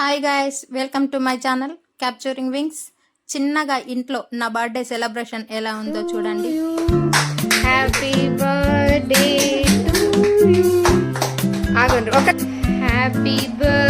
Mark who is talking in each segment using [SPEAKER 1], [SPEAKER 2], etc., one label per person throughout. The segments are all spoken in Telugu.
[SPEAKER 1] Hi guys welcome to my channel capturing wings చిన్నగా ఇంట్లో నా బర్త్డే సెలబ్రేషన్ ఎలా ఉందో చూడండి.
[SPEAKER 2] హ్యాపీ బర్త్డే ఆగండి ఒక హ్యాపీ బర్త్డే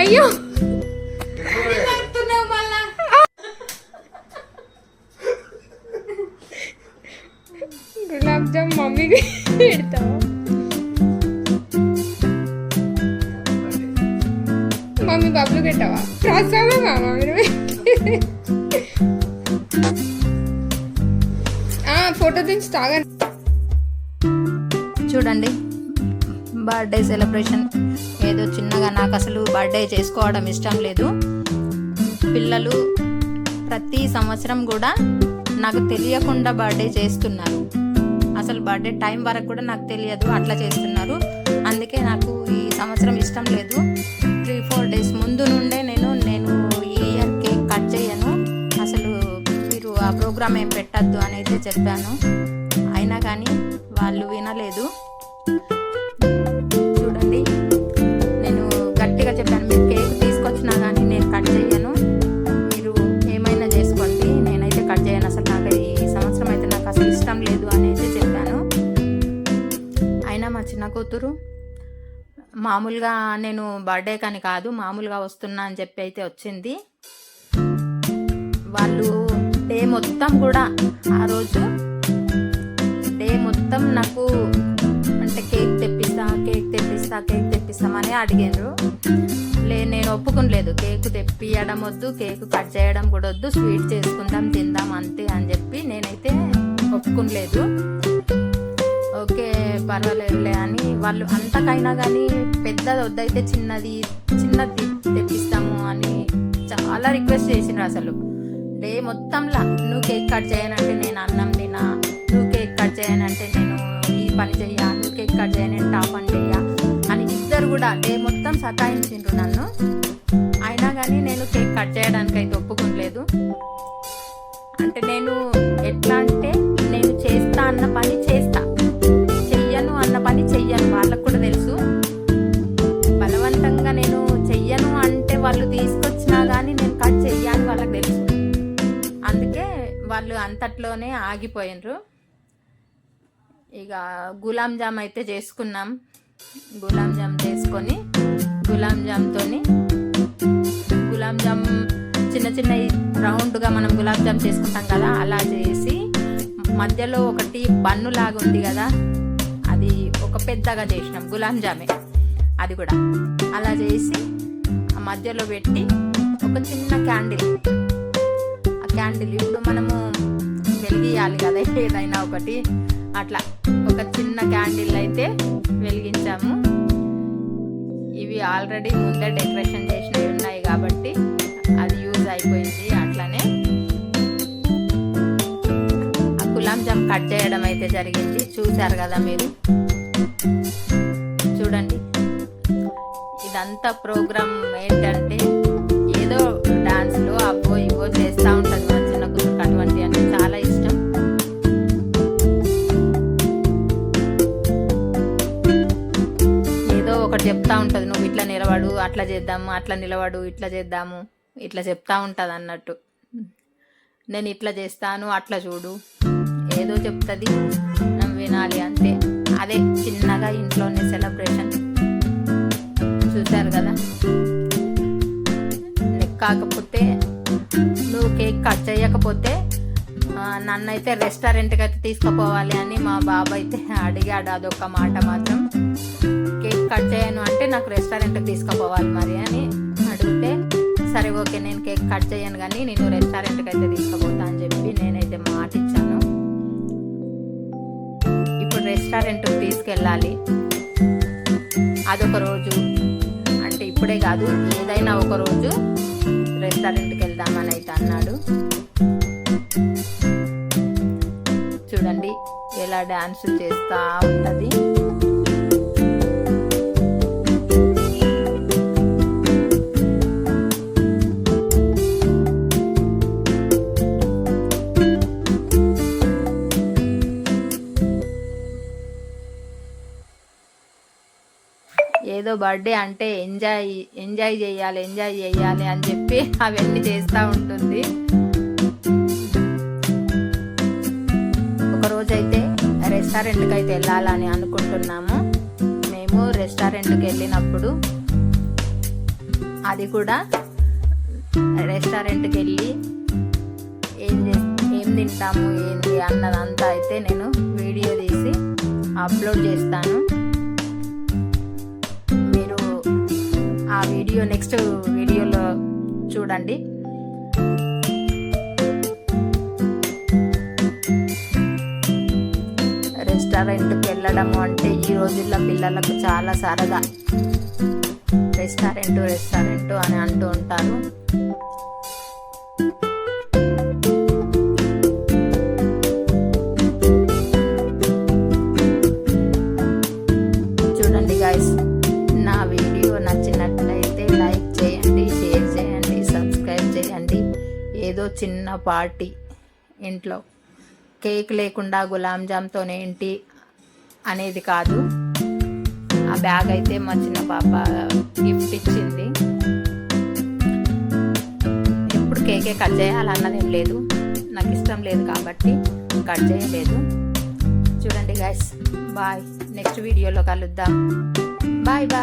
[SPEAKER 2] అయ్యో గులాబ్ జామ్ మమ్మీకి పెడతావా మమ్మీ బబ్బులు పెట్టావా రాసావా మామ మీరు దించి తాగండి
[SPEAKER 1] చూడండి బర్త్డే సెలబ్రేషన్ ఏదో చిన్నగా నాకు అసలు బర్త్డే చేసుకోవడం ఇష్టం లేదు. పిల్లలు ప్రతి సంవత్సరం కూడా నాకు తెలియకుండా బర్త్డే చేస్తున్నారు. అసలు బర్త్డే టైం వరకు కూడా నాకు తెలియదు అట్లా చేస్తున్నారు. అందుకే నాకు ఈ సంవత్సరం ఇష్టం లేదు. ప్రోగ్రామ్ ఏం పెట్టద్దు అని అయితే చెప్పాను. అయినా కానీ వాళ్ళు వినలేదు. చూడండి. నేను గట్టిగా చెప్పాను మీరు కేక్ తీసుకొచ్చినా కానీ నేను కట్ చేయను. మీరు ఏమైనా చేసుకోండి. నేనైతే కట్ చేయను. అసలు నాకు ఈ సంవత్సరం అయితే నాకు అసలు ఇష్టం లేదు అని అయితే చెప్పాను. అయినా మా చిన్న కూతురు మామూలుగా నేను బర్త్డే కానీ కాదు మామూలుగా వస్తున్నా అని చెప్పి అయితే వచ్చింది. వాళ్ళు డే మొత్తం కూడా ఆ రోజు డే మొత్తం నాకు అంటే కేక్ తెప్పిస్తా కేక్ తెప్పిస్తా కేక్ తెప్పిస్తామని అడిగారు. లే నేను ఒప్పుకోలేదు. కేక్ తెప్పియడం వద్దు కేక్ కట్ చేయడం కూడా వద్దు స్వీట్ చేసుకుందాం తిందాం అంతే అని చెప్పి నేనైతే ఒప్పుకోలేదు. ఓకే పర్వాలేదులే అని వాళ్ళు అంతకైనా కానీ పెద్దది వద్దయితే చిన్నది చిన్నది తెప్పిస్తాము అని చాలా రిక్వెస్ట్ చేసిండ్రు అసలు. డే మొత్తంలా నువ్వు కేక్ కట్ చేయనంటే నేను అన్నం తినా నువ్వు కేక్ కట్ చేయనంటే నేను ఈ పని చెయ్యా. నువ్వు కేక్ కట్ చేయని నేను టాప్ పని చెయ్యా అని ఇద్దరు కూడా డే మొత్తం సతాయించిండ్రు నన్ను. అయినా కానీ నేను కేక్ కట్ చేయడానికి అయితే ఒప్పుకోలేదు. అంటే నేను ఎట్లా అంటే నేను చేస్తా అన్న పని చేస్తా వాళ్ళు అంతట్లోనే ఆగిపోయినరు. ఇక గులాబ్ జామ్ అయితే చేసుకున్నాం. గులాబ్ జామ్ చేసుకొని గులాం జామ్తో గులాం జామ్ చిన్న చిన్న రౌండ్గా మనం గులాబ్ జామ్ చేసుకుంటాం కదా అలా చేసి మధ్యలో ఒకటి బన్ను లాగా ఉంది కదా అది ఒక పెద్దగా చేసినాం గులాబ్ జామే. అది కూడా. అలా చేసి ఆ మధ్యలో పెట్టి ఒక చిన్న క్యాండిల్ క్యాండిల్. ఇప్పుడు మనము వెలిగియాలి కదా ఏదైనా ఒకటి. అట్లా ఒక చిన్న క్యాండిల్ అయితే వెలిగించాము. ఇవి ఆల్రెడీ ముందే డెకరేషన్ చేసినవి ఉన్నాయి కాబట్టి అది యూజ్ అయిపోయింది అట్లనే. ఆ గులాబ్ జామ్ కట్ చేయడం అయితే జరిగింది. చూశారు కదా మీరు? చూడండి. ఇదంతా ప్రోగ్రామ్ ఏంటంటే ఏదో డాన్స్లో అబ్బో ఇవో చేస్తే ఒకటి చెప్తా ఉంటుంది నువ్వు ఇట్లా నిలబడు అట్లా చేద్దాము అట్లా నిలబడు ఇట్లా చేద్దాము ఇట్లా చెప్తా ఉంటుంది అన్నట్టు. నేను ఇట్లా చేస్తాను అట్లా చూడు ఏదో చెప్తుంది వినాలి అంతే. అదే చిన్నగా ఇంట్లోనే సెలబ్రేషన్ చూశారు కదా? కాకపోతే నువ్వు కేక్ కట్ చేయకపోతే నన్నైతే నన్ను అయితే రెస్టారెంట్కి అయితే తీసుకుపోవాలి అని మా బాబు అయితే అడిగాడు అదొక మాట మాత్రం. కట్ చేయను. అంటే నాకు రెస్టారెంట్కి తీసుకుపోవాలి మరి అని అడిగితే సరే ఓకే నేను కేక్ కట్ చేయను కానీ నేను రెస్టారెంట్కి అయితే తీసుకుపోతా అని చెప్పి నేనైతే మాట ఇచ్చాను. ఇప్పుడు రెస్టారెంట్కి తీసుకెళ్ళాలి. అదొక రోజు. అంటే ఇప్పుడే కాదు ఏదైనా ఒక రోజు రెస్టారెంట్కి వెళ్దామని అయితే అన్నాడు. చూడండి ఎలా డాన్స్ చేస్తూ ఉంటుంది. ఏదో బర్త్డే అంటే ఎంజాయ్ ఎంజాయ్ చేయాలి ఎంజాయ్ చేయాలి అని చెప్పి అవన్నీ చేస్తూ ఉంటుంది. ఒకరోజైతే రెస్టారెంట్కి అయితే వెళ్ళాలని అనుకుంటున్నాము. మేము రెస్టారెంట్కి వెళ్ళినప్పుడు అది కూడా రెస్టారెంట్కి వెళ్ళి ఏం చే ఏం తింటాము ఏంటి అన్నదంతా అయితే నేను వీడియో తీసి అప్లోడ్ చేస్తాను. ఆ వీడియో నెక్స్ట్ వీడియోలో చూడండి. రెస్టారెంట్కి వెళ్ళడము అంటే ఈ రోజుల్లో పిల్లలకు చాలా సరదా. రెస్టారెంట్ రెస్టారెంట్ అని అంటూ ఉంటారు. చిన్న పార్టీ ఇంట్లో. కేక్ లేకుండా గులాబ్ జామ్తోనే ఏంటి అనేది కాదు. ఆ బ్యాగ్ అయితే మా చిన్న పాప గిఫ్ట్ ఇచ్చింది. ఎప్పుడు కేకే కట్ చేయాలన్నది ఏం లేదు. నాకు ఇష్టం లేదు కాబట్టి కట్ చేయలేదు. చూడండి గైస్ బాయ్ నెక్స్ట్ వీడియోలో కలుద్దాం. Bye bye